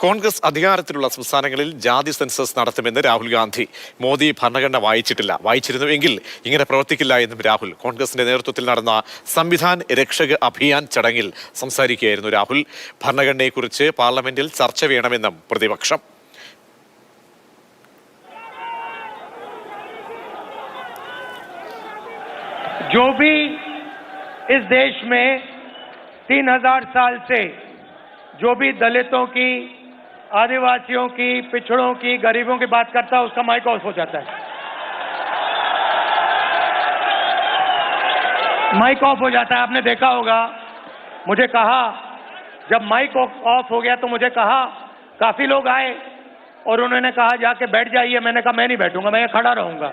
കോൺഗ്രസ് അധികാരത്തിലുള്ള സംസ്ഥാനങ്ങളിൽ ജാതി സെൻസസ് നടത്തുമെന്ന് രാഹുൽ ഗാന്ധി മോദി ഭരണഘടന വായിച്ചിട്ടില്ല വായിച്ചിരുന്നുവെങ്കിൽ ഇങ്ങനെ പ്രവർത്തിക്കില്ല എന്നും രാഹുൽ കോൺഗ്രസിന്റെ നേതൃത്വത്തിൽ നടന്ന സംവിധാൻ രക്ഷക് അഭിയാൻ ചടങ്ങിൽ സംസാരിക്കുകയായിരുന്നു രാഹുൽ ഭരണഘടനയെക്കുറിച്ച് പാർലമെന്റിൽ ചർച്ച വേണമെന്നും പ്രതിപക്ഷം जो भी इस देश में तीन हजार साल से जो भी दलितों की आदिवासियों की, पिछड़ों की, गरीबों की बात करता है, उसका माइक ऑफ़ हो जाता है। माइक ऑफ़ हो जाता है, आपने देखा होगा। मुझे कहा, जब माइक ऑफ़ हो गया तो मुझे कहा, काफ़ी लोग आए और उन्होंने कहा, जाके बैठ जाइए। मैंने कहा, मैं नहीं बैठूँगा, मैं खड़ा रहूँगा।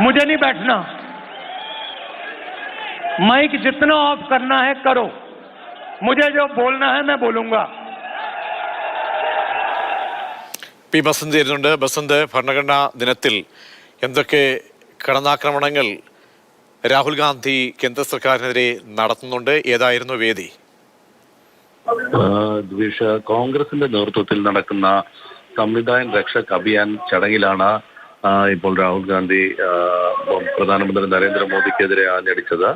मुझे नहीं बैठना। माइक जितना ऑफ़ करना है, करो। मुझे जो बोलना है, मैं बोलूँगा। പി ബസന്ത് ചേരുന്നുണ്ട്. ബസന്ത് ഭരണഘടനാ ദിനത്തിൽ എന്തൊക്കെ കടന്നാക്രമണങ്ങൾ രാഹുൽ ഗാന്ധി കേന്ദ്ര സർക്കാരിനെതിരെ നടത്തുന്നുണ്ട്? ഏതായിരുന്നു വേദി? ദ്വേഷ കോൺഗ്രസിന്റെ നേതൃത്വത്തിൽ നടക്കുന്ന സംവിധാൻ രക്ഷക് അഭിയാൻ ചടങ്ങിലാണ് ഇപ്പോൾ രാഹുൽ ഗാന്ധി പ്രധാനമന്ത്രി നരേന്ദ്രമോദിക്കെതിരെ ആഞ്ഞടിച്ചത്.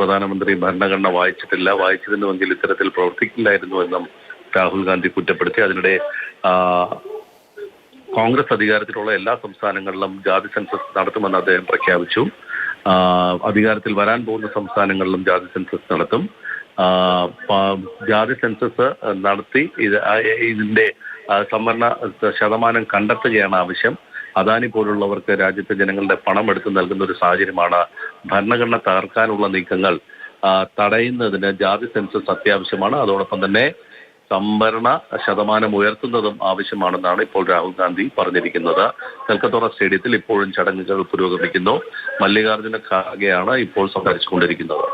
പ്രധാനമന്ത്രി ഭരണഘടന വായിച്ചിട്ടില്ല. വായിച്ചിരുന്നുവെങ്കിൽ ഇത്തരത്തിൽ പ്രവർത്തിക്കില്ലായിരുന്നു എന്നും രാഹുൽ ഗാന്ധി കുറ്റപ്പെടുത്തി. അതിനിടെ കോൺഗ്രസ് അധികാരത്തിലുള്ള എല്ലാ സംസ്ഥാനങ്ങളിലും ജാതി സെൻസസ് നടത്തുമെന്ന് അദ്ദേഹം പ്രഖ്യാപിച്ചു. അധികാരത്തിൽ വരാൻ പോകുന്ന സംസ്ഥാനങ്ങളിലും ജാതി സെൻസസ് നടത്തും. ജാതി സെൻസസ് നടത്തി ഇത് ഇതിന്റെ സംവരണ ശതമാനം കണ്ടെത്തുകയാണ് ആവശ്യം. അദാനി പോലുള്ളവർക്ക് രാജ്യത്തെ ജനങ്ങളുടെ പണം എടുത്തു നൽകുന്ന ഒരു സാഹചര്യമാണ് ഭരണഘടന തകർക്കാനുള്ള നീക്കങ്ങൾ തടയുന്നതിന് ജാതി സെൻസസ് അത്യാവശ്യമാണ്. അതോടൊപ്പം തന്നെ സംവരണ ശതമാനം ഉയർത്തുന്നതും ആവശ്യമാണെന്നാണ് ഇപ്പോൾ രാഹുൽ ഗാന്ധി പറഞ്ഞിരിക്കുന്നത്. കൽക്കത്തോറ സ്റ്റേഡിയത്തിൽ ഇപ്പോഴും ചടങ്ങുകൾ പുരോഗമിക്കുന്നു. മല്ലികാർജുന ഖാർഗെയാണ് ഇപ്പോൾ സംസാരിച്ചുകൊണ്ടിരിക്കുന്നത്.